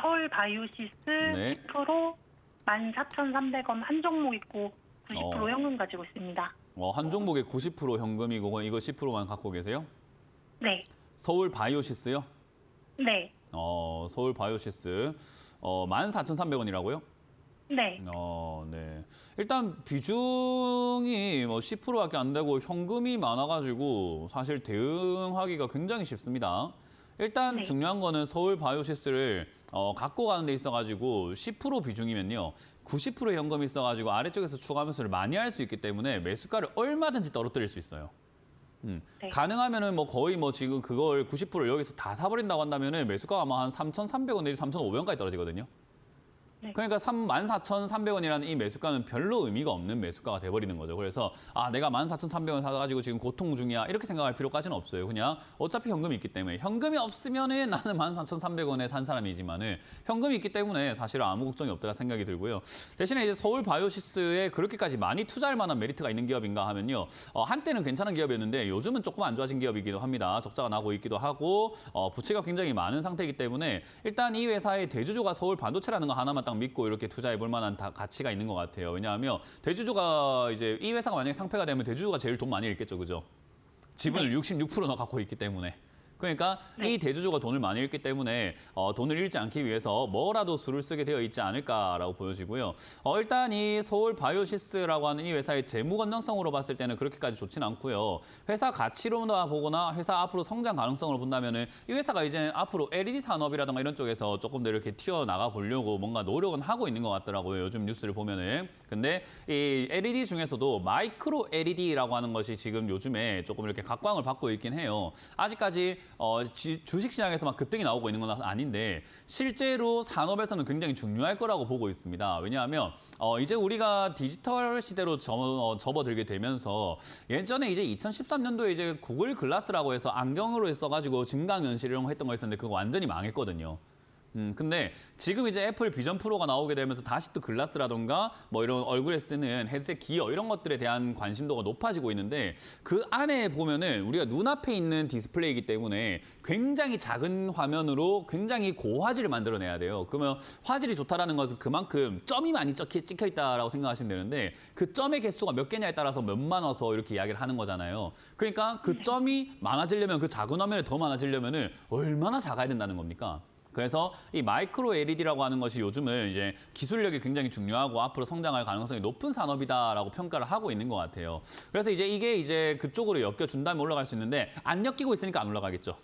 서울 바이오시스 네. 10% 14,300원 한 종목 있고 90% 어. 현금 가지고 있습니다. 어, 한 종목에 90% 현금이고 이거 10%만 갖고 계세요? 네. 서울 바이오시스요? 네. 어, 서울 바이오시스 어, 14,300원이라고요? 네. 어, 네. 일단 비중이 뭐 10%밖에 안 되고 현금이 많아가지고 사실 대응하기가 굉장히 쉽습니다. 일단 네. 중요한 거는 서울 바이오시스를 어, 갖고 가는 데 있어가지고 10% 비중이면요. 90% 현금이 있어가지고 아래쪽에서 추가 매수를 많이 할 수 있기 때문에 매수가를 얼마든지 떨어뜨릴 수 있어요. 음. 네. 가능하면은 뭐 거의 뭐 지금 그걸 90%를 여기서 다 사버린다고 한다면은 매수가가 아마 한 3,300원 내지 3,500원까지 떨어지거든요. 네. 그러니까 14,300원이라는 이 매수가는 별로 의미가 없는 매수가가 돼버리는 거죠. 그래서 아 내가 14,300원 사가지고 지금 고통 중이야 이렇게 생각할 필요까지는 없어요. 그냥 어차피 현금이 있기 때문에 현금이 없으면은 나는 14,300원에 산 사람이지만은 현금이 있기 때문에 사실은 아무 걱정이 없다가 생각이 들고요. 대신에 이제 서울 바이오시스에 그렇게까지 많이 투자할 만한 메리트가 있는 기업인가 하면요. 어, 한때는 괜찮은 기업이었는데 요즘은 조금 안 좋아진 기업이기도 합니다. 적자가 나고 있기도 하고 어, 부채가 굉장히 많은 상태이기 때문에 일단 이 회사의 대주주가 서울 반도체라는 거 하나만 딱 믿고 이렇게 투자해 볼 만한 다 가치가 있는 것 같아요. 왜냐하면 대주주가 이제 이 회사가 만약에 상패가 되면 대주주가 제일 돈 많이 잃겠죠, 그죠? 지분을 66%나 갖고 있기 때문에. 그러니까 이 대주주가 돈을 많이 잃기 때문에 어, 돈을 잃지 않기 위해서 뭐라도 수를 쓰게 되어 있지 않을까라고 보여지고요. 어, 일단 이 서울 바이오시스라고 하는 이 회사의 재무 건전성으로 봤을 때는 그렇게까지 좋지는 않고요. 회사 가치로나 보거나 회사 앞으로 성장 가능성을 본다면은 이 회사가 이제 앞으로 LED 산업이라든가 이런 쪽에서 조금 더 이렇게 튀어나가 보려고 뭔가 노력은 하고 있는 것 같더라고요. 요즘 뉴스를 보면은. 근데 이 LED 중에서도 마이크로 LED라고 하는 것이 지금 요즘에 조금 이렇게 각광을 받고 있긴 해요. 아직까지 어, 지- 주식시장에서 막 급등이 나오고 있는 건 아닌데 실제로 산업에서는 굉장히 중요할 거라고 보고 있습니다. 왜냐하면 어, 이제 우리가 디지털 시대로 접, 어, 접어들게 되면서 예전에 이제 2013년도에 이제 구글 글라스라고 해서 안경으로 써가지고 증강현실 이런 거 했던 거 있었는데 그거 완전히 망했거든요. 음, 근데 지금 이제 애플 비전 프로가 나오게 되면서 다시 또 글라스라던가 뭐 이런 얼굴에 쓰는 헤드셋 기어 이런 것들에 대한 관심도가 높아지고 있는데 그 안에 보면은 우리가 눈앞에 있는 디스플레이이기 때문에 굉장히 작은 화면으로 굉장히 고화질을 만들어내야 돼요. 그러면 화질이 좋다라는 것은 그만큼 점이 많이 찍혀, 있다라고 생각하시면 되는데 그 점의 개수가 몇 개냐에 따라서 몇만 와서 이렇게 이야기를 하는 거잖아요. 그러니까 그 점이 많아지려면 그 작은 화면에 더 많아지려면은 얼마나 작아야 된다는 겁니까? 그래서 이 마이크로 LED라고 하는 것이 요즘은 이제 기술력이 굉장히 중요하고 앞으로 성장할 가능성이 높은 산업이다라고 평가를 하고 있는 것 같아요. 그래서 이제 이게 이제 그쪽으로 엮여준다면 올라갈 수 있는데 안 엮이고 있으니까 안 올라가겠죠.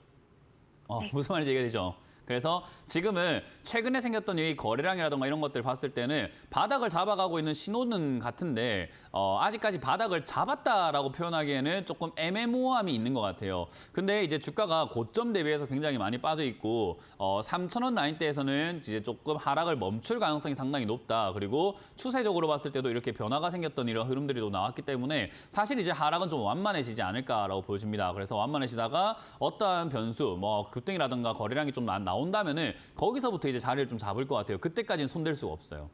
어, 무슨 말인지 이해가 되죠? 그래서 지금은 최근에 생겼던 이 거래량이라든가 이런 것들 봤을 때는 바닥을 잡아가고 있는 신호는 같은데 어, 아직까지 바닥을 잡았다라고 표현하기에는 조금 애매모호함이 있는 것 같아요. 근데 이제 주가가 고점 대비해서 굉장히 많이 빠져 있고 어, 3,000원 라인대에서는 이제 조금 하락을 멈출 가능성이 상당히 높다. 그리고 추세적으로 봤을 때도 이렇게 변화가 생겼던 이런 흐름들이 또 나왔기 때문에 사실 이제 하락은 좀 완만해지지 않을까라고 보여집니다. 그래서 완만해지다가 어떠한 변수, 뭐 급등이라든가 거래량이 좀 나- 나온다면은 거기서부터 이제 자리를 좀 잡을 것 같아요. 그때까지는 손댈 수가 없어요.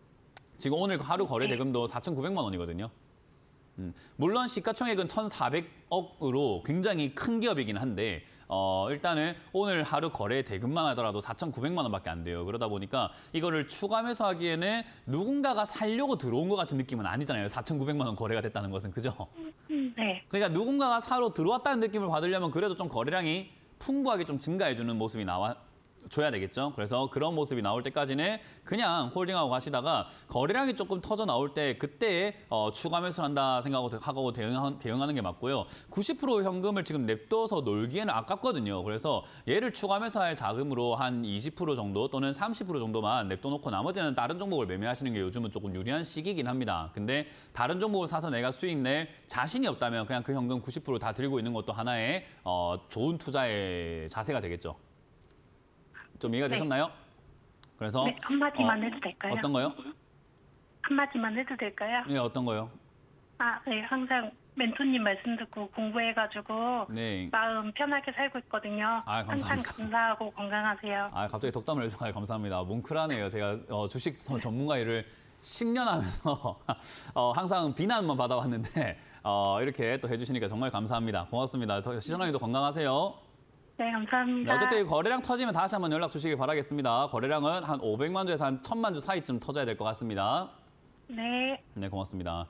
지금 오늘 하루 거래 대금도 4,900만 원이거든요. 음, 물론 시가총액은 1,400억으로 굉장히 큰 기업이긴 한데 어, 일단은 오늘 하루 거래 대금만 하더라도 4,900만 원밖에 안 돼요. 그러다 보니까 이거를 추가 매수하기에는 누군가가 살려고 들어온 것 같은 느낌은 아니잖아요. 4,900만 원 거래가 됐다는 것은 그죠? 네. 그러니까 누군가가 사러 들어왔다는 느낌을 받으려면 그래도 좀 거래량이 풍부하게 좀 증가해주는 모습이 나와 줘야 되겠죠. 그래서 그런 모습이 나올 때까지는 그냥 홀딩하고 가시다가 거래량이 조금 터져 나올 때 그때 어, 추가 매수를 한다 생각하고 대응, 대응하는 게 맞고요. 90% 현금을 지금 냅둬서 놀기에는 아깝거든요. 그래서 얘를 추가 매수할 자금으로 한 20% 정도 또는 30% 정도만 냅둬놓고 나머지는 다른 종목을 매매하시는 게 요즘은 조금 유리한 시기긴 합니다. 근데 다른 종목을 사서 내가 수익 낼 자신이 없다면 그냥 그 현금 90%다 들고 있는 것도 하나의 어, 좋은 투자의 자세가 되겠죠. 좀 이해가 네. 되셨나요? 그래서 네, 한마디만 어, 해도 될까요? 어떤 거요? 한마디만 해도 될까요? 네, 어떤 거요? 아, 네. 항상 멘토님 말씀 듣고 공부해가지고 네. 마음 편하게 살고 있거든요. 아. 항상 감사하고 건강하세요. 아, 갑자기 덕담을 해주셔서 감사합니다. 뭉클하네요. 제가 어, 주식 선- 전문가 일을 10년 하면서 어, 항상 비난만 받아왔는데 어, 이렇게 또 해주시니까 정말 감사합니다. 고맙습니다. 더- 시청자님도 건강하세요. 네, 네, 감사합니다. 어쨌든 이 거래량 터지면 다시 한번 연락 주시길 바라겠습니다. 거래량은 한 500만 주에서 한 1000만 주 사이쯤 터져야 될 것 같습니다. 네. 네, 고맙습니다.